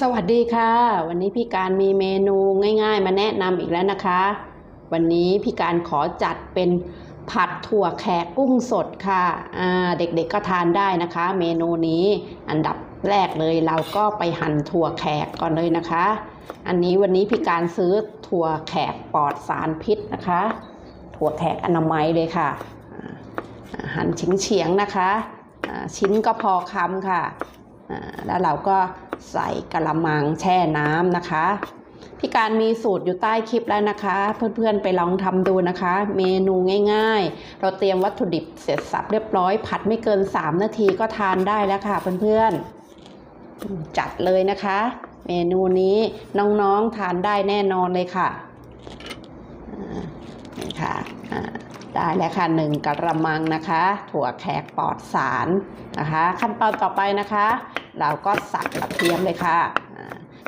สวัสดีค่ะ วันนี้พี่การมีเมนูง่ายๆ มาแนะนำอีกแล้วนะคะ วันนี้พี่การขอจัดเป็นผัดถั่วแขกกุ้งสดค่ะเด็กๆก็ทานได้นะคะ เมนูนี้อันดับแรกเลยเราก็ไปหั่นถั่วแขกก่อนเลยนะคะ อันนี้วันนี้พี่การซื้อถั่วแขกปลอดสารพิษนะคะ ถั่วแขกอนามัยเลยค่ะ หั่นเฉียงๆนะคะ ชิ้นก็พอคำค่ะแล้วเราก็ ใส่กระมังแช่น้ำนะคะ พี่การมีสูตรอยู่ใต้คลิปแล้วนะคะ เพื่อนๆไปลองทำดูนะคะ เมนูง่ายๆ เราเตรียมวัตถุดิบเสร็จสับเรียบร้อย ผัดไม่เกิน 3 นาทีก็ทานได้แล้วค่ะเพื่อนๆ จัดเลยนะคะ เมนูนี้น้องๆทานได้แน่นอนเลยค่ะนี่ค่ะได้แล้วค่ะหนึ่งกระมังนะคะ ถั่วแขกปลอดสารนะคะ ขั้นตอนต่อไปนะคะ เราก็สับกระเทียมเลยค่ะ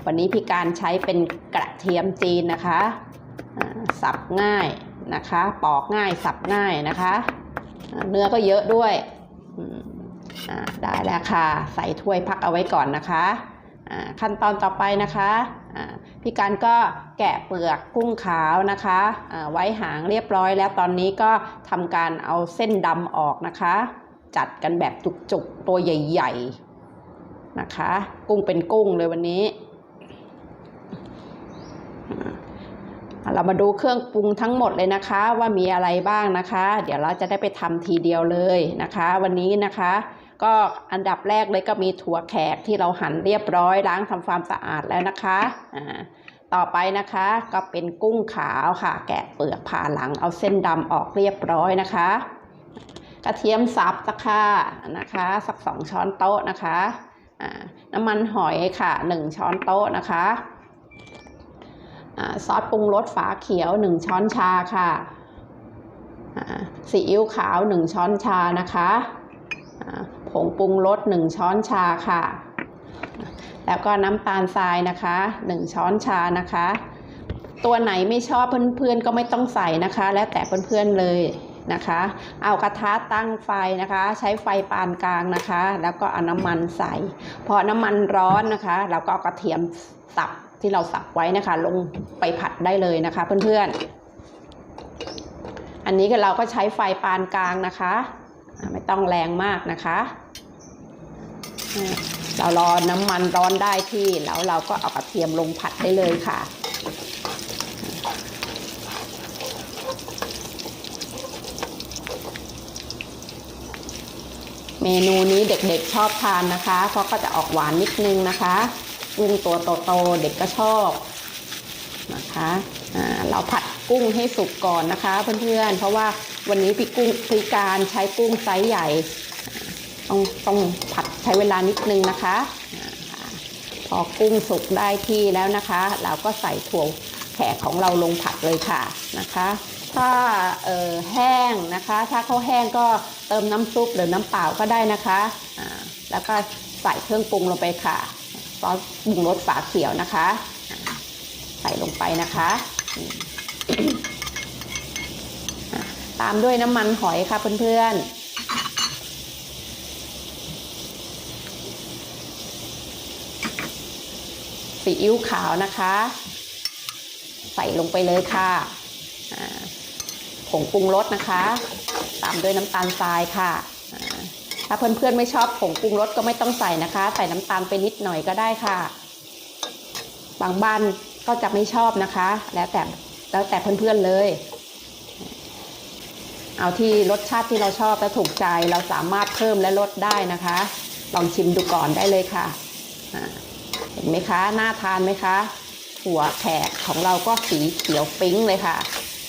วันนี้พี่การใช้เป็นกระเทียมจีนนะคะ สับง่ายนะคะ ปอกง่ายสับง่ายนะคะ เนื้อก็เยอะด้วยได้แล้วค่ะ ใส่ถ้วยพักเอาไว้ก่อนนะคะขั้นตอนต่อไปนะคะพี่การก็แกะเปลือกกุ้งขาวนะคะไว้หางเรียบร้อยแล้วตอนนี้ก็ทำการเอาเส้นดำออกนะคะ จัดกันแบบจุกๆตัวใหญ่ ๆ นะคะ กุ้งเป็นกุ้งเลยวันนี้ เรามาดูเครื่องปรุงทั้งหมดเลยนะคะ ว่ามีอะไรบ้างนะคะ เดี๋ยวเราจะได้ไปทำทีเดียวเลยนะคะ วันนี้นะคะก็อันดับแรกเลยก็มีถั่วแขกที่เราหั่นเรียบร้อยล้างทำความสะอาดแล้วนะคะอ่าต่อไปนะคะก็เป็นกุ้งขาวค่ะ แกะเปลือกผ่าหลังเอาเส้นดำออกเรียบร้อยนะคะ กระเทียมสับตะค่ะนะคะ สักสองช้อนโต๊ะนะคะ น้ำมันหอยค่ะหนึ่งช้อนโต๊ะนะคะอาซอสปรุงรสฝาเขียวหนึ่งช้อนชาค่ะซีอิ๊วขาวหนึ่งช้อนชานะคะผงปรุงรสหนึ่งช้อนชาค่ะ แล้วก็น้ำตาลทรายนะคะหนึ่งช้อนชานะคะ ตัวไหนไม่ชอบเพื่อนๆก็ไม่ต้องใส่นะคะ แล้วแต่เพื่อนๆเลย นะคะ เอากระทะตั้งไฟนะคะ ใช้ไฟปานกลางนะคะ แล้วก็เอาน้ำมันใส่ พอน้ำมันร้อนนะคะ เราก็เอากระเทียมสับที่เราสับไว้นะคะ ลงไปผัดได้เลยนะคะ เพื่อนๆ อันนี้ก็เราก็ใช้ไฟปานกลางนะคะ ไม่ต้องแรงมากนะคะ เรารอน้ำมันร้อนได้ที่แล้วเราก็เอากระเทียมลงผัดได้เลยค่ะ เมนูนี้เด็กๆชอบทานนะคะ เพราะก็จะออกหวานนิดนึงนะคะกุ้งตัวโตๆเด็กก็ชอบนะคะเราผัดกุ้งให้สุกก่อนนะคะเพื่อนๆ เพราะว่าวันนี้พี่กุ้งพี่การใช้กุ้งไซส์ใหญ่ ต้องต้องผัดใช้เวลานิดนึงนะคะอ่าพอกุ้งสุกได้ที่แล้วนะคะ เราก็ใส่ถั่ว ขกของเราลงผัดเลยค่ะนะคะ ถ้าแห้งนะคะ ถ้าเขาแห้งก็เติมน้ำซุปหรือน้ำเปล่าก็ได้นะคะอ่าแล้วก็ใส่เครื่องปรุงลงไปค่ะซอสปรุงรสฝาเขียวนะคะ ใส่ลงไปนะคะะตามด้วยน้ำมันหอยค่ะเพื่อนๆซีอิ๊วขาวนะคะ ใส่ลงไปเลยค่ะผงปรุงรสนะคะ ตามด้วยน้ำตาลทรายค่ะ ถ้าเพื่อนๆไม่ชอบผงปรุงรสก็ไม่ต้องใส่นะคะ ใส่น้ำตาลไปนิดหน่อยก็ได้ค่ะ บางบ้านก็จะไม่ชอบนะคะ แล้วแต่แล้วแต่เพื่อนๆเลย เอาที่รสชาติที่เราชอบและถูกใจเราสามารถเพิ่มและลดได้นะคะ ลองชิมดูก่อนได้เลยค่ะ เห็นไหมคะ น่าทานไหมคะ หัวแขกของเราก็สีเขียวปิ๊งเลยค่ะ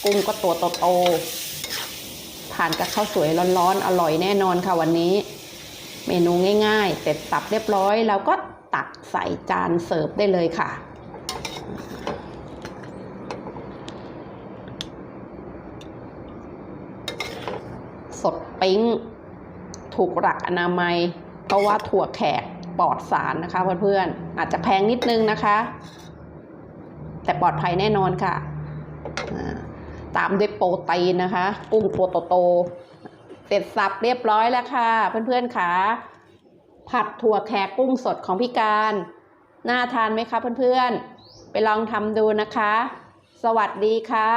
กุ้งก็ตัวโตๆทานกับข้าวสวยร้อนๆ อร่อยแน่นอนค่ะวันนี้ เมนูง่ายๆ เสร็จสับเรียบร้อยแล้วก็ตักใส่จานเสิร์ฟได้เลยค่ะสดปิ๊งถูกหลักอนามัย เพราะว่าถั่วแขกปลอดสารนะคะเพื่อนๆอาจจะแพงนิดนึงนะคะ แต่ปลอดภัยแน่นอนค่ะ ตามด้วยโปรตีนนะคะ กุ้งตัวโตๆเสร็จสับเรียบร้อยแล้วค่ะ เพื่อนๆค่ะผัดถั่วแขกกุ้งสดของพี่การ น่าทานไหมคะเพื่อนๆ ไปลองทำดูนะคะ สวัสดีค่ะ